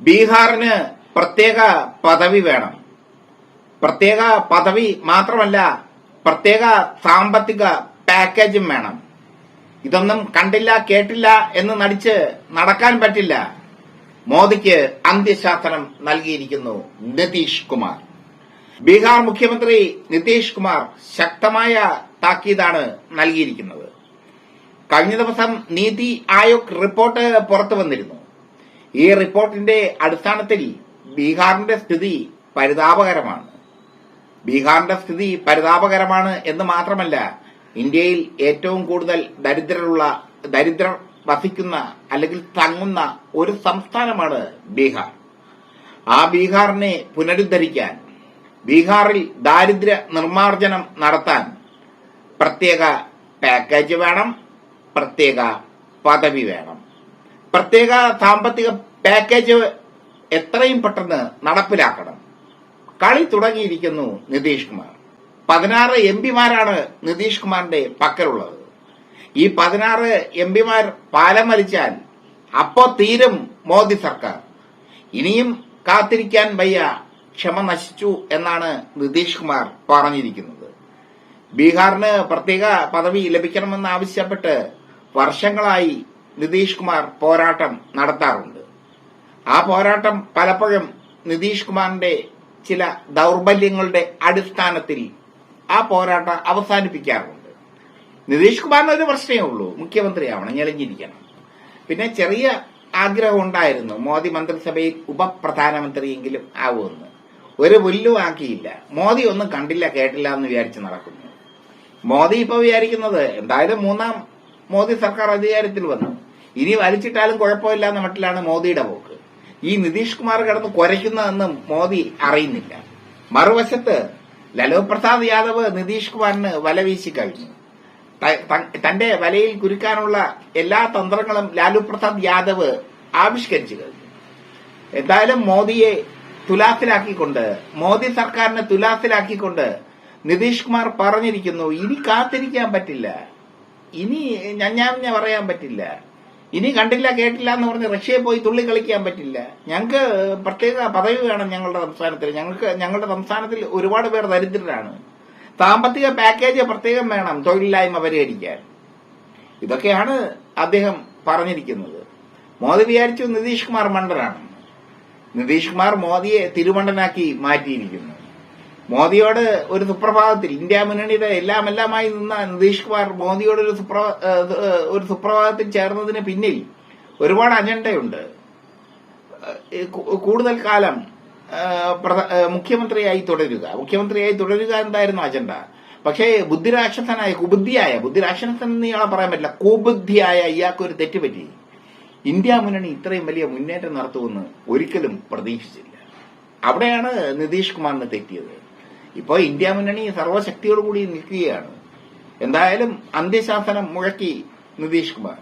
ബീഹാറിന് പ്രത്യേക പദവി വേണം. പ്രത്യേക പദവി മാത്രമല്ല പ്രത്യേക സാമ്പത്തിക പാക്കേജും വേണം. ഇതൊന്നും കണ്ടില്ല കേട്ടില്ല എന്ന് നടിച്ച് നടക്കാൻ പറ്റില്ല. മോദിക്ക് അന്ത്യശാസനം നൽകിയിരിക്കുന്നു നിതീഷ് കുമാർ. ബീഹാർ മുഖ്യമന്ത്രി നിതീഷ് കുമാർ ശക്തമായ താക്കീതാണ് നൽകിയിരിക്കുന്നത്. കഴിഞ്ഞ ദിവസം നീതി ആയോഗ് റിപ്പോർട്ട് പുറത്തു വന്നിരുന്നു ഈ റിപ്പോർട്ടിന്റെ അടിസ്ഥാനത്തിൽ ബീഹാറിന്റെ സ്ഥിതി പരിതാപകരമാണ്. ബീഹാറിന്റെ സ്ഥിതി പരിതാപകരമാണ് എന്ന് മാത്രമല്ല ഇന്ത്യയിൽ ഏറ്റവും കൂടുതൽ ദരിദ്രരുള്ള ദരിദ്രർ വസിക്കുന്ന അല്ലെങ്കിൽ തങ്ങുന്ന ഒരു സംസ്ഥാനമാണ് ബീഹാർ. ആ ബീഹാറിനെ പുനരുദ്ധരിക്കാൻ ബീഹാറിൽ ദാരിദ്ര്യ നിർമ്മാർജനം നടത്താൻ പ്രത്യേക പാക്കേജ് വേണം പ്രത്യേക പദവി വേണം. പ്രത്യേക സാമ്പത്തിക പാക്കേജ് എത്രയും പെട്ടെന്ന് നടപ്പിലാക്കണം. കളി തുടങ്ങിയിരിക്കുന്നു നിതീഷ് കുമാർ. പതിനാറ് എം പിമാരാണ് നിതീഷ് കുമാറിന്റെ പക്കലുള്ളത്. ഈ പതിനാറ് എം പിമാർ പാലം വലിച്ചാൽ അപ്പോ തീരും മോദി സർക്കാർ. ഇനിയും കാത്തിരിക്കാൻ വയ്യ ക്ഷമ നശിച്ചു എന്നാണ് നിതീഷ് കുമാർ പറഞ്ഞിരിക്കുന്നത്. ബീഹാറിന് പ്രത്യേക പദവി ലഭിക്കണമെന്നാവശ്യപ്പെട്ട് വർഷങ്ങളായി നിതീഷ് കുമാർ പോരാട്ടം നടത്താറുണ്ട്. ആ പോരാട്ടം പലപ്പോഴും നിതീഷ് കുമാറിന്റെ ചില ദൗർബല്യങ്ങളുടെ അടിസ്ഥാനത്തിൽ ആ പോരാട്ടം അവസാനിപ്പിക്കാറുണ്ട്. നിതീഷ് കുമാറിന് ഒരു പ്രശ്നമേ ഉള്ളൂ. മുഖ്യമന്ത്രിയാവണം ഞെളിഞ്ഞിരിക്കണം. പിന്നെ ചെറിയ ആഗ്രഹം ഉണ്ടായിരുന്നു. മോദി മന്ത്രിസഭയിൽ ഉപപ്രധാനമന്ത്രിയെങ്കിലും ആവുമെന്ന്. ഒരു പുല്ലും ആക്കിയില്ല. മോദി ഒന്നും കണ്ടില്ല കേട്ടില്ല എന്ന് വിചാരിച്ച് നടക്കുന്നു. മോദി ഇപ്പൊ വിചാരിക്കുന്നത് എന്തായാലും മൂന്നാം മോദി സർക്കാർ അധികാരത്തിൽ വന്നു. ഇനി വലിച്ചിട്ടാലും കുഴപ്പമില്ല എന്ന മട്ടിലാണ് മോദിയുടെ പോക്ക്. ഈ നിതീഷ് കുമാർ കിടന്ന് കുരയ്ക്കുന്നതെന്ന് മോദി അറിയുന്നില്ല. മറുവശത്ത് ലലു പ്രസാദ് യാദവ് നിതീഷ് കുമാറിന് വല വീശി കഴിഞ്ഞു. തന്റെ വലയിൽ കുരുക്കാനുള്ള എല്ലാ തന്ത്രങ്ങളും ലാലു പ്രസാദ് യാദവ് ആവിഷ്കരിച്ചു കഴിഞ്ഞു. എന്തായാലും മോദിയെ തുലാസിലാക്കിക്കൊണ്ട് മോദി സർക്കാരിനെ തുലാസിലാക്കിക്കൊണ്ട് നിതീഷ് കുമാർ പറഞ്ഞിരിക്കുന്നു ഇനി കാത്തിരിക്കാൻ പറ്റില്ല. ഇനി ഞഞ്ഞാഞ്ഞ പറയാൻ പറ്റില്ല. ഇനി കണ്ടില്ല കേട്ടില്ല എന്ന് പറഞ്ഞ് റഷ്യയിൽ പോയി തുള്ളി കളിക്കാൻ പറ്റില്ല. ഞങ്ങൾക്ക് പ്രത്യേക പദവി വേണം ഞങ്ങളുടെ സംസ്ഥാനത്തിൽ. ഞങ്ങൾക്ക് ഞങ്ങളുടെ സംസ്ഥാനത്തിൽ ഒരുപാട് പേർ ദരിദ്രരാണ്. സാമ്പത്തിക പാക്കേജ് പ്രത്യേകം വേണം തൊഴിലില്ലായ്മ പരിഹരിക്കാൻ. ഇതൊക്കെയാണ് അദ്ദേഹം പറഞ്ഞിരിക്കുന്നത്. മോദി വിചാരിച്ചു നിതീഷ് കുമാർ മണ്ടനാണ്. നിതീഷ് കുമാർ മോദിയെ തിരുമണ്ടനാക്കി മാറ്റിയിരിക്കുന്നു. മോദിയോട് ഒരു സുപ്രഭാതത്തിൽ ഇന്ത്യ മുന്നണിയുടെ എല്ലാം എല്ലാമായി നിന്ന നിതീഷ് കുമാർ മോദിയോട് ഒരു സുപ്ര ഒരു സുപ്രഭാതത്തിൽ ചേർന്നതിന് പിന്നിൽ ഒരുപാട് അജണ്ടയുണ്ട്. കൂടുതൽ കാലം മുഖ്യമന്ത്രിയായി തുടരുക. മുഖ്യമന്ത്രിയായി തുടരുക എന്തായിരുന്നു അജണ്ട? പക്ഷേ ബുദ്ധിരാക്ഷസനായ കുബുദ്ധിയായ ബുദ്ധിരാക്ഷസൻ എന്ന് ഇയാളെ പറയാൻ പറ്റില്ല. കുബുദ്ധിയായ ഇയാൾക്ക് ഒരു തെറ്റുപറ്റി. ഇന്ത്യ മുന്നണി ഇത്രയും വലിയ മുന്നേറ്റം നടത്തുമെന്ന് ഒരിക്കലും പ്രതീക്ഷിച്ചില്ല. അവിടെയാണ് നിതീഷ് കുമാറിന് തെറ്റിയത്. ഇപ്പോൾ ഇന്ത്യ മുന്നണി സർവശക്തിയോടുകൂടി നിൽക്കുകയാണ്. എന്തായാലും അന്ത്യശാസനം മുഴക്കി നിതീഷ് കുമാർ.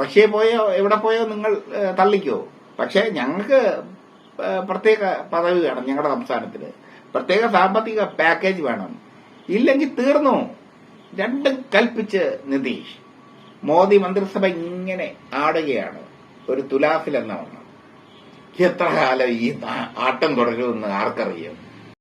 റഷ്യയിൽ പോയോ എവിടെ പോയോ നിങ്ങൾ തള്ളിക്കോ. പക്ഷേ ഞങ്ങൾക്ക് പ്രത്യേക പദവി വേണം ഞങ്ങളുടെ സംസ്ഥാനത്തിന് പ്രത്യേക സാമ്പത്തിക പാക്കേജ് വേണം. ഇല്ലെങ്കിൽ തീർന്നു? രണ്ടും കൽപ്പിച്ച് നിതീഷ്. മോദി മന്ത്രിസഭ ഇങ്ങനെ ആടുകയാണ്. ഒരു തുലാസിൽ എന്ന വണ്ണം. എത്ര കാലം ഈ ആട്ടം തുടരുമെന്ന് ആർക്കറിയാം?